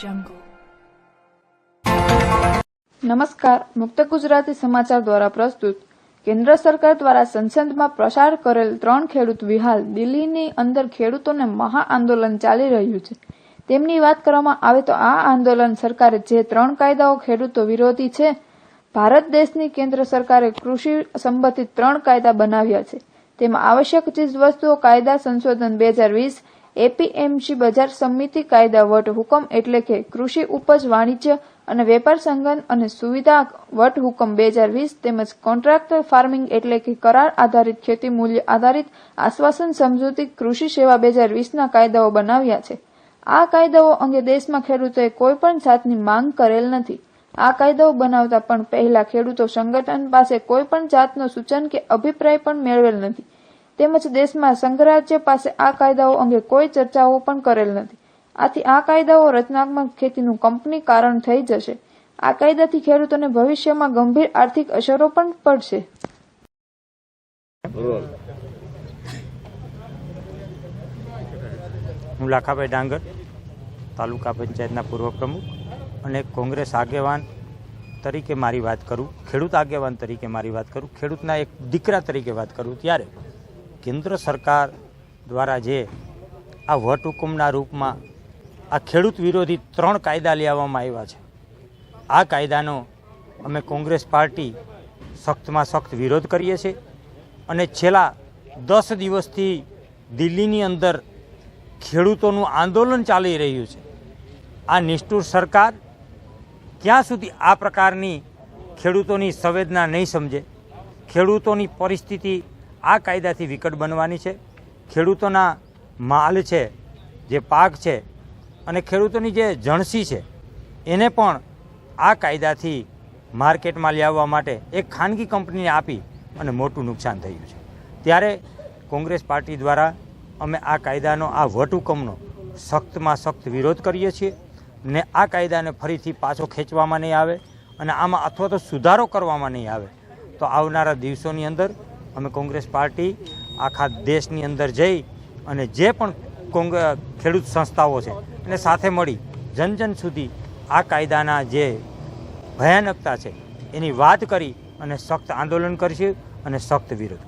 Jungle. નમસ્કાર. મુક્ત ગુજરાતી સમાચાર દ્વારા પ્રસ્તુત. કેન્દ્ર સરકાર દ્વારા સંસદમાં પ્રસાર કરેલ ત્રણ ખેડૂત વિહાલ દિલ્હીની અંદર ખેડૂતોને મહા આંદોલન ચાલી રહ્યું છે. તેમની વાત કરવામાં આવે તો આ આંદોલન સરકારે જે ત્રણ કાયદાઓ ખેડૂતો વિરોધી છે, ભારત દેશની કેન્દ્ર સરકારે કૃષિ સંબંધિત ત્રણ કાયદા બનાવ્યા છે. તેમાં આવશ્યક ચીજવસ્તુઓ કાયદા સંશોધન બે હજાર વીસ એપીએમસી બજાર સમિતિ કાયદા વટ હુકમ એટલે કે કૃષિ ઉપજ વાણિજ્ય અને વેપાર સંગઠન અને સુવિધા વટ હુકમ બે હજાર વીસ તેમજ કોન્ટ્રાક્ટ ફાર્મિંગ એટલે કે કરાર આધારિત ખેતી મૂલ્ય આધારિત આશ્વાસન સમજૂતી કૃષિ સેવા બે હજાર વીસના કાયદાઓ બનાવ્યા છે. આ કાયદાઓ અંગે દેશમાં ખેડૂતોએ કોઈપણ જાતની માંગ કરેલ નથી. આ કાયદાઓ બનાવતા પણ પહેલા ખેડૂતો સંગઠન પાસે કોઈપણ જાતનો સૂચન કે અભિપ્રાય પણ મેળવેલ નથી. તેમજ દેશમાં સંઘરાજ્ય પાસે આ કાયદાઓ અંગે કોઈ ચર્ચાઓ પણ કરેલ નથી. આથી આ કાયદાઓ રચનાત્મક ખેતીનું કંપની કારણ થઈ જશે. આ કાયદાથી ખેડૂતોને ભવિષ્યમાં ગંભીર આર્થિક અસરો પણ પડશે. હું લાખાભાઈ ડાંગર તાલુકા પંચાયતના પૂર્વ પ્રમુખ અને કોંગ્રેસ આગેવાન તરીકે મારી વાત કરું ખેડૂત આગેવાન તરીકે મારી વાત કરું ખેડૂતના એક દીકરા તરીકે વાત કરું ત્યારે કેન્દ્ર સરકાર દ્વારા જે આ વટહુકમના રૂપમાં આ ખેડૂત વિરોધી ત્રણ કાયદા લેવામાં આવ્યા છે. આ કાયદાનો અમે કોંગ્રેસ પાર્ટી સખ્તમાં સખ્ત વિરોધ કરીએ છીએ અને છેલ્લા દસ દિવસથી દિલ્હીની અંદર ખેડૂતોનું આંદોલન ચાલી રહ્યું છે. આ નિષ્ઠુર સરકાર ક્યાં સુધી આ પ્રકારની ખેડૂતોની સંવેદના નહીં સમજે, ખેડૂતોની પરિસ્થિતિ આ કાયદાથી વિકટ બનવાની છે. ખેડૂતોના માલ છે, જે પાક છે અને ખેડૂતોની જે જણસી છે, એને પણ આ કાયદાથી માર્કેટમાં લાવવા માટે એક ખાનગી કંપનીને આપી અને મોટું નુકસાન થયું છે. ત્યારે કોંગ્રેસ પાર્ટી દ્વારા અમે આ કાયદાનો, આ વટહુકમનો સખ્તમાં સખ્ત વિરોધ કરીએ છીએ ને આ કાયદાને ફરીથી પાછો ખેંચવામાં નહીં આવે અને આમાં અથવા તો સુધારો કરવામાં નહીં આવે. તો આવનારા દિવસોની અંદર અમે કોંગ્રેસ પાર્ટી આખા દેશની અંદર જઈ અને જે પણ કોંગ, ખેડૂત સંસ્થાઓ છે એને સાથે મળી જન જન સુધી આ કાયદાના જે ભયાનકતા છે એની વાત કરી અને સખ્ત આંદોલન કરીશું અને સખ્ત વિરોધ